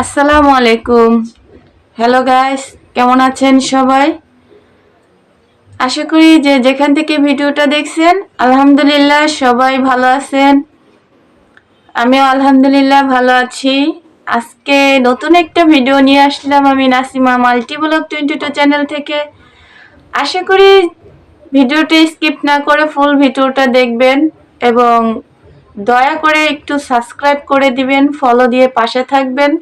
আসসালামু আলাইকুম। Hello guys কেমন আছেন সবাই? আশা করি যে যেখান থেকে ভিডিওটা দেখছেন, আলহামদুলিল্লাহ সবাই ভালো আছেন। আমিও আলহামদুলিল্লাহ ভালো আছি। আজকে নতুন একটা ভিডিও নিয়ে আসলাম আমি Nasima multi blog twenty two channel থেকে। আশা করি ভিডিওটি স্কিপ না করে ফুল ভিডিওটা দেখবেন এবং দয়া করে একটু সাবস্ক্রাইব করে দিবেন ফলো দিয়ে পাশে থাকবেন।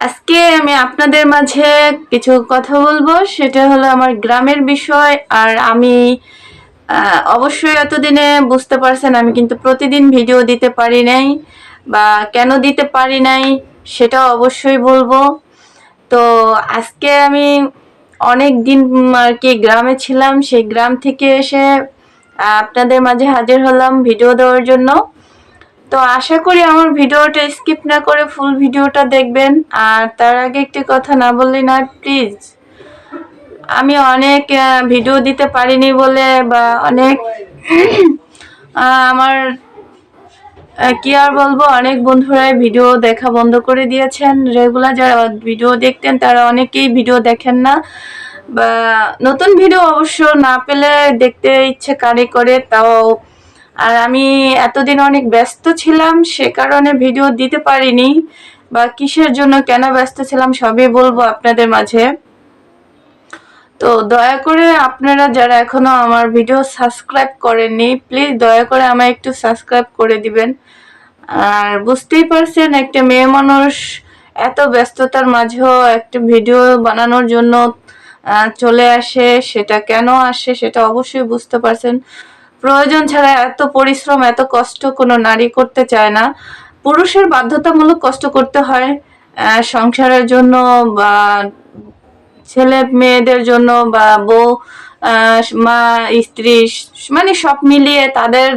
আজকে আমি আপনাদের মাঝে কিছু কথা বলব। সেটা হলো আমার গ্রামের বিষয়, আর আমি অবশ্যই এতদিনে বুঝতে পারছেন আমি কিন্তু প্রতিদিন ভিডিও দিতে পারি নাই, বা কেন দিতে পারি নাই সেটা অবশ্যই বলব। তো আজকে আমি অনেক দিন আর কি গ্রামে ছিলাম, সেই গ্রাম থেকে এসে আপনাদের মাঝে হাজির হলাম ভিডিও দেওয়ার জন্য। তো আশা করি আমার ভিডিওটা স্কিপ না করে ফুল ভিডিওটা দেখবেন। আর তার আগে একটি কথা না বললে না প্লিজ। আমি অনেক ভিডিও দিতে পারিনি বলে বা অনেক আমার কি আর বলব, অনেক বন্ধুরাই ভিডিও দেখা বন্ধ করে দিয়েছেন। রেগুলার যারা ভিডিও দেখতেন, তারা অনেকেই ভিডিও দেখেন না। বা নতুন ভিডিও অবশ্য না পেলে দেখতে ইচ্ছে কারে করে, তাও আর আমি এতদিন অনেক ব্যস্ত ছিলাম, সে কারণে ভিডিও দিতে পারিনি। বা কিসের জন্য কেন ব্যস্ত ছিলাম সবই বলব আপনাদের মাঝে। তো দয়া করে আপনারা যারা এখনও আমার ভিডিও সাবস্ক্রাইব করেননি প্লিজ দয়া করে আমায় একটু সাবস্ক্রাইব করে দিবেন। আর বুঝতেই পারছেন, একটা মেয়ে মানুষ এত ব্যস্ততার মাঝেও একটা ভিডিও বানানোর জন্য চলে আসে, সেটা কেন আসে সেটা অবশ্যই বুঝতে পারছেন। প্রয়োজন ছাড়া এত পরিশ্রম, এত কষ্ট কোনো নারী করতে চায় না। পুরুষের বাধ্যতামূলক কষ্ট করতে হয় সংসারের জন্য বা ছেলে মেয়েদের জন্য বা বউ মা, স্ত্রী মানে সব মিলিয়ে তাদের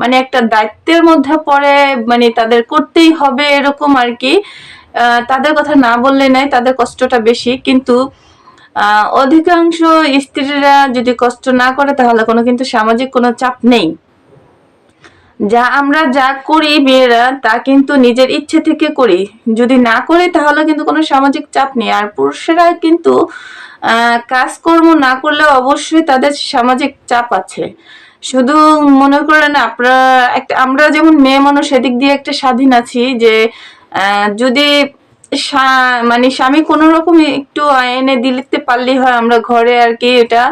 মানে একটা দায়িত্বের মধ্যে পড়ে মানে তাদের করতেই হবে এরকম আর কি। তাদের কথা না বললে নাই তাদের কষ্টটা বেশি। কিন্তু অধিকাংশ স্ত্রীরা যদি কষ্ট না করে, তাহলে কোনো কিন্তু সামাজিক কোনো চাপ নেই। যা আমরা যা করি মেয়েরা, তা কিন্তু নিজের ইচ্ছে থেকে করি। যদি না করি, তাহলে কিন্তু কোনো সামাজিক চাপ নেই। আর পুরুষেরা কিন্তু কাজকর্ম না করলে অবশ্যই তাদের সামাজিক চাপ আছে। শুধু মনে করেন আপনারা একটা, আমরা যেমন মেয়ে মানুষ এদিক দিয়ে একটা স্বাধীন আছি যে যদি মানে স্বামী কোনো রকম একটু এনে দিতে পারলেই হয়, আমরা ঘরে আর কি এটা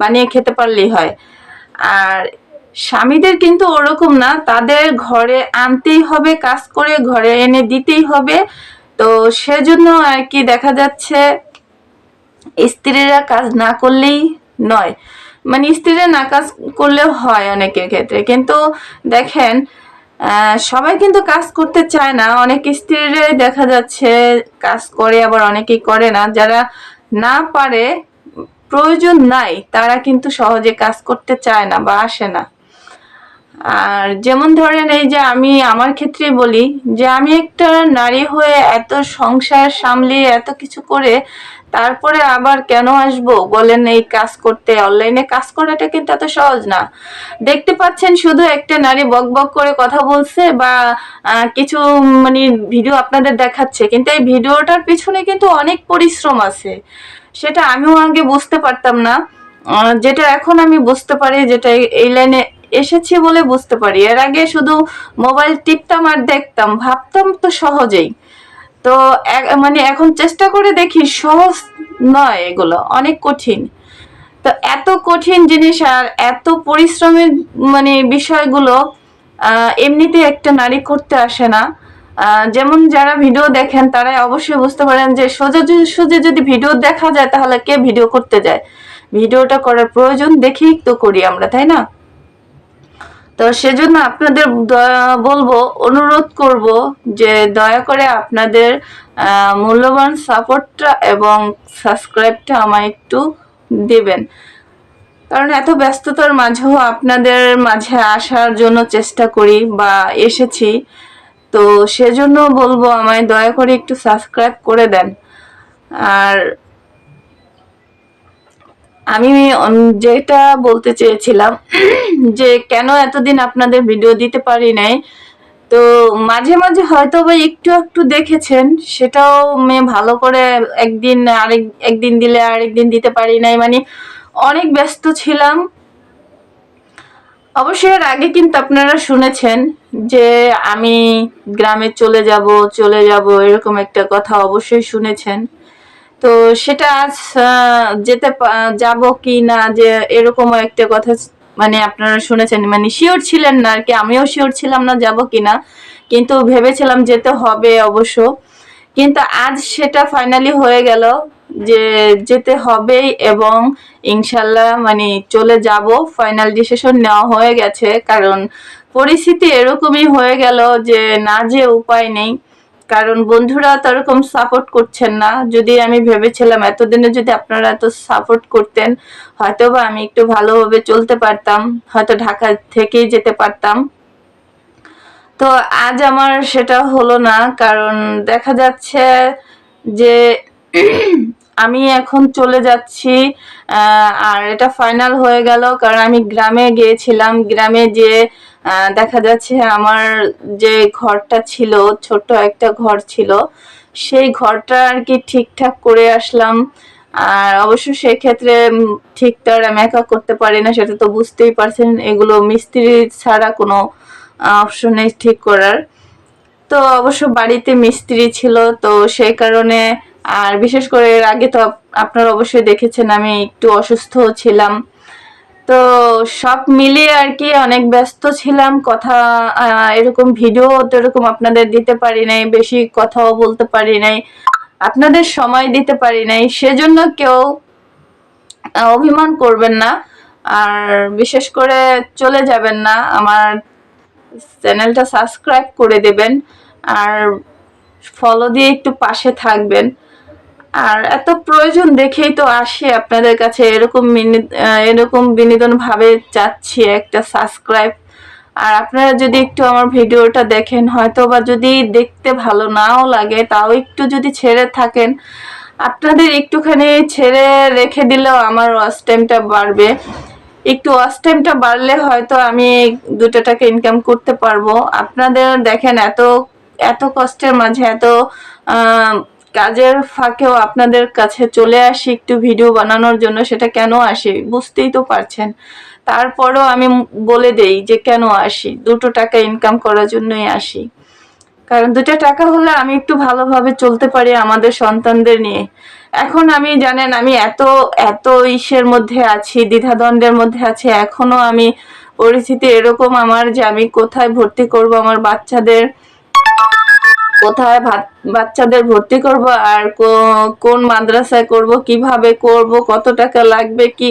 বানিয়ে খেতে পারলেই হয়। আর স্বামীদের কিন্তু ওরকম না, তাদের ঘরে আনতেই হবে, কাজ করে ঘরে এনে দিতেই হবে। তো সেজন্য আর কি দেখা যাচ্ছে, স্ত্রীরা কাজ না করলেই নয়। মানে স্ত্রীরা না কাজ করলেও হয় অনেকের ক্ষেত্রে। কিন্তু দেখেন সবাই কিন্তু কাজ করতে চায় না। অনেক স্ত্রীরাই দেখা যাচ্ছে কাজ করে, আবার অনেকেই করে না। যারা না পারে, প্রয়োজন নাই, তারা কিন্তু সহজে কাজ করতে চায় না বা আসে না। আর যেমন ধরেন এই যে আমি আমার ক্ষেত্রে বলি যে আমি একটা নারী হয়ে এত সংসার সামলিয়ে এত কিছু করে তারপরে আবার কেন আসব? বলেন, এই কাজ করতে, অনলাইনে কাজ করাটা কিন্তু এত সহজ না। দেখতে পাচ্ছেন, শুধু একটা নারী বক বক করে কথা বলছে বা কিছু মানে ভিডিও আপনাদের দেখাচ্ছে। কিন্তু এই ভিডিওটার পিছনে কিন্তু অনেক পরিশ্রম আছে। সেটা আমিও আগে বুঝতে পারতাম না। যেটা এখন আমি বুঝতে পারি, যেটা এই- লাইনে এসেছি বলে বুঝতে পারি। এর আগে শুধু মোবাইল টিপতাম আর দেখতাম। ভাবতাম তো সহজেই। তো মানে এখন চেষ্টা করে দেখি, সহজ নয় এগুলো, অনেক কঠিন। তো এত কঠিন জিনিস আর এত পরিশ্রমের মানে বিষয়গুলো এমনিতে একটা নারী করতে আসে না। যেমন যারা ভিডিও দেখেন তারা অবশ্যই বুঝতে পারেন যে সোজা সোজা যদি ভিডিও দেখা যায়, তাহলে কে ভিডিও করতে যায়? ভিডিওটা করার প্রয়োজন দেখেই তো করি আমরা, তাই না? তো সেজন্য আপনাদের বলব, অনুরোধ করব যে দয়া করে আপনাদের মূল্যবান সাপোর্টটা এবং সাবস্ক্রাইবটা আমায় একটু দেবেন। কারণ এত ব্যস্ততার মাঝেও আপনাদের মাঝে আসার জন্য চেষ্টা করি বা এসেছি। তো সেজন্য বলব আমায় দয়া করে একটু সাবস্ক্রাইব করে দেন। আর আমি যেটা বলতে চেয়েছিলাম, যে কেন এতদিন আপনাদের ভিডিও দিতে পারি নাই, তো মাঝে মাঝে হয়তো বা একটু একটু দেখেছেন, সেটাও মেয়ে ভালো করে একদিন আরেক, একদিন দিলে আরেকদিন দিতে পারি নাই মানে অনেক ব্যস্ত ছিলাম। অবশ্যই এর আগে কিন্তু আপনারা শুনেছেন যে আমি গ্রামে চলে যাব চলে যাব, এরকম একটা কথা অবশ্যই শুনেছেন। তো সেটা আজ যেতে যাব কি না, যে এরকমও একটা কথা মানে আপনারা শুনেছেন মানে শিওর ছিলেন না আর কি, আমিও শিওর ছিলাম না যাব কি না, কিন্তু ভেবেছিলাম যেতে হবে অবশ্য। কিন্তু আজ সেটা ফাইনালি হয়ে গেল, যে যেতে হবেই এবং ইনশাল্লাহ মানে চলে যাব। ফাইনাল ডিসিশন নেওয়া হয়ে গেছে, কারণ পরিস্থিতি এরকমই হয়ে গেল যে না যে উপায় নেই। কারণ বন্ধুরা তো এরকম সাপোর্ট করছেন না। যদি আমি ভেবেছিলাম এতদিনে যদি আপনারা এত সাপোর্ট করতেন হয়তো বা আমি একটু ভালোভাবে চলতে পারতাম, হয়তো ঢাকা থেকেই যেতে পারতাম। তো আজ আমার সেটা হলো না, কারণ দেখা যাচ্ছে যে আমি এখন চলে যাচ্ছি আর এটা ফাইনাল হয়ে গেল, কারণ আমি গ্রামে গিয়েছিলাম। গ্রামে যে দেখা যাচ্ছে আমার যে ঘরটা ছিল ছোট একটা ঘর ছিল, সেই ঘরটা আর কি ঠিকঠাক করে আসলাম। আর অবশ্য সেক্ষেত্রে ঠিক তো আর আমি একা করতে পারি না, সেটা তো বুঝতেই পারছেন, এগুলো মিস্ত্রি ছাড়া কোনো অপশন ঠিক করার। তো অবশ্য বাড়িতে মিস্ত্রি ছিল, তো সেই কারণে, আর বিশেষ করে এর আগে তো আপ- আপনারা অবশ্যই দেখেছেন, আমি একটু অসুস্থ ছিলাম। সব মিলিয়ে আর কি অনেক ব্যস্ত ছিলাম, কথা এরকম ভিডিও তো এরকম আপনাদের দিতে পারি নাই, বেশি কথাও বলতে পারি নাই, আপনাদের সময় দিতে পারি নাই, সেজন্য কেউ অভিমান করবেন না, আর বিশেষ করে চলে যাবেন না, আমার চ্যানেলটা সাবস্ক্রাইব করে দেবেন, আর ফলো দিয়ে একটু পাশে থাকবেন। আর এত প্রয়োজন দেখেই তো আসি আপনাদের কাছে এরকম এরকম বিনোদন ভাবে চাচ্ছি একটা সাবস্ক্রাইব আর আপনারা যদি একটু আমার ভিডিওটা দেখেন হয়তো বা যদি দেখতে ভালো নাও লাগে, তাও একটু যদি ছেড়ে থাকেন, আপনাদের একটুখানি ছেড়ে রেখে দিলেও আমার ওয়াচ টাইমটা বাড়বে। একটু ওয়াচ টাইমটা বাড়লে হয়তো আমি দুটো টাকা ইনকাম করতে পারব। আপনাদের দেখেন এত এত কষ্টের মাঝে, এত কাজের ফাঁকেও আপনাদের কাছে চলে আসি একটু ভিডিও বানানোর জন্য, সেটা কেন আসি বুঝতেই তো পারছেন। তারপরও আমি বলে দেই যে কেন আসি? দুটো টাকা ইনকাম করার জন্যই আসি। কারণ দুটো টাকা হলে আমি একটু ভালোভাবে চলতে পারি আমাদের সন্তানদের নিয়ে। এখন আমি, জানেন, আমি এত এত ইসের মধ্যে আছি, দ্বিধাদ্বন্দ্বের মধ্যে আছি, এখনও আমি পরিস্থিতি এরকম আমার যে আমি কোথায় ভর্তি করব, আমার বাচ্চাদের কোথায় বাচ্চাদের ভর্তি করব আর কোন মাদ্রাসায় করব, কীভাবে করব, কত টাকা লাগবে, কি?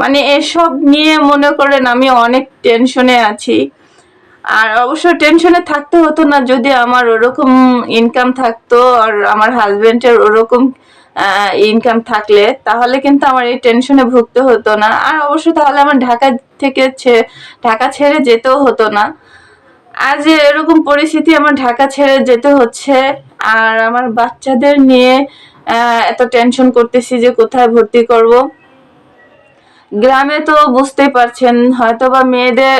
মানে এসব নিয়ে মনে করেন আমি অনেক টেনশনে আছি। আর অবশ্য টেনশনে থাকতে হতো না, যদি আমার ওরকম ইনকাম থাকতো আর আমার হাজবেন্ডের ওরকম ইনকাম থাকলে, তাহলে কিন্তু আমার এই টেনশনে ভুগতে হতো না। আর অবশ্য তাহলে আমার ঢাকা থেকে ঢাকা ছেড়ে যেতেও হতো না। আজ এরকম পরিস্থিতি আমার ঢাকা ছেড়ে যেতে হচ্ছে। আর আমার বাচ্চাদের নিয়ে এত টেনশন করতেছি যে কোথায় ভর্তি করব। গ্রামে তো বুঝতেই পারছেন হয়তো বা মেয়েদের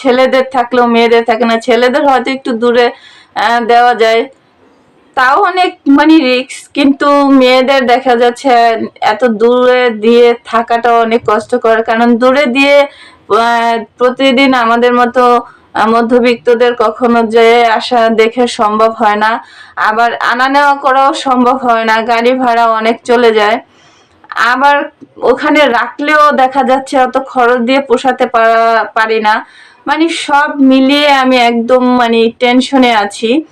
ছেলেদের থাকলেও মেয়েদের থাকে না। ছেলেদের হয়তো একটু দূরে দেওয়া যায়। তাও অনেক মানে রিস্ক কিন্তু মেয়েদের দেখা যাচ্ছে এত দূরে দিয়ে থাকাটা অনেক কষ্টকর। কারণ দূরে দিয়ে প্রতিদিন আমাদের মতো মধ্যবিত্তদের কখনো যে আসা দেখে সম্ভব হয় না, আবার আনা নেওয়া করাও সম্ভব হয় না, গাড়ি ভাড়া অনেক চলে যায়। আবার ওখানে রাখলেও দেখা যাচ্ছে অত খরচ দিয়ে পোষাতে পারা- না। মানে সব মিলিয়ে আমি একদম মানে টেনশনে আছি।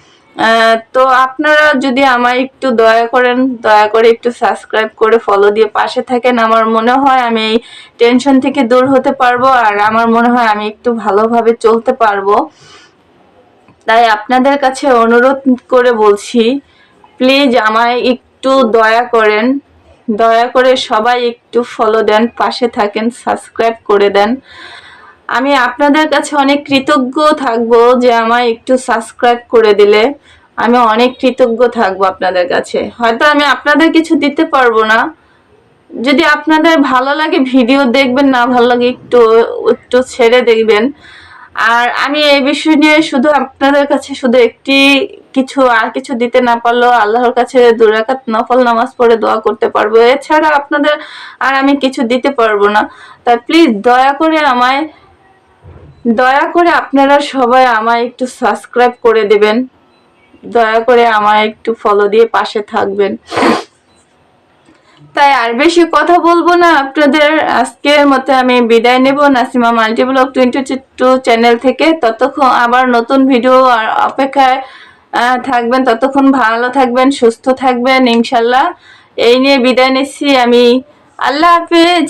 তো আপনারা যদি আমায় একটু দয়া করেন, দয়া করে একটু সাবস্ক্রাইব করে ফলো দিয়ে পাশে থাকেন। আমার মনে হয় আমি এই টেনশন থেকে দূর হতে পারব আর আমার মনে হয় আমি একটু ভালোভাবে চলতে পারব। তাই আপনাদের কাছে অনুরোধ করে বলছি প্লিজ আমায় একটু দয়া করেন। দয়া করে সবাই একটু ফলো দেন, পাশে থাকেন সাবস্ক্রাইব করে দেন। আমি আপনাদের কাছে অনেক কৃতজ্ঞ থাকব যে আমায় একটু সাবস্ক্রাইব করে দিলে। আমি অনেক কৃতজ্ঞ থাকব আপনাদের কাছে। হয়তো আমি আপনাদের কিছু দিতে পারব না। যদি আপনাদের ভালো লাগে ভিডিও দেখবেন, না ভালো লাগে একটু একটু ছেড়ে দেখবেন। আর আমি এই বিষয় নিয়ে শুধু আপনাদের কাছে শুধু একটি কিছু, আর কিছু দিতে না পারলেও আল্লাহর কাছে দুরাকাত নফল নামাজ পড়ে দোয়া করতে পারব। এছাড়া আপনাদের আর আমি কিছু দিতে পারব না। তাই প্লিজ দয়া করে আমায় দয়া করে আপনারা সবাই আমায় একটু সাবস্ক্রাইব করে দেবেন। দয়া করে আমায় একটু ফলো দিয়ে পাশে থাকবেন। তাই আর বেশি কথা বলব না। আপনাদের আজকের মতো আমি বিদায় নেব। Nasima multi blog twenty two channel থেকে। ততক্ষণ আবার নতুন ভিডিও আর অপেক্ষায় থাকবেন। ততক্ষণ ভালো থাকবেন, সুস্থ থাকবেন, ইনশাল্লাহ। এই নিয়ে বিদায় নিচ্ছি আমি। আল্লাহ হাফিজ।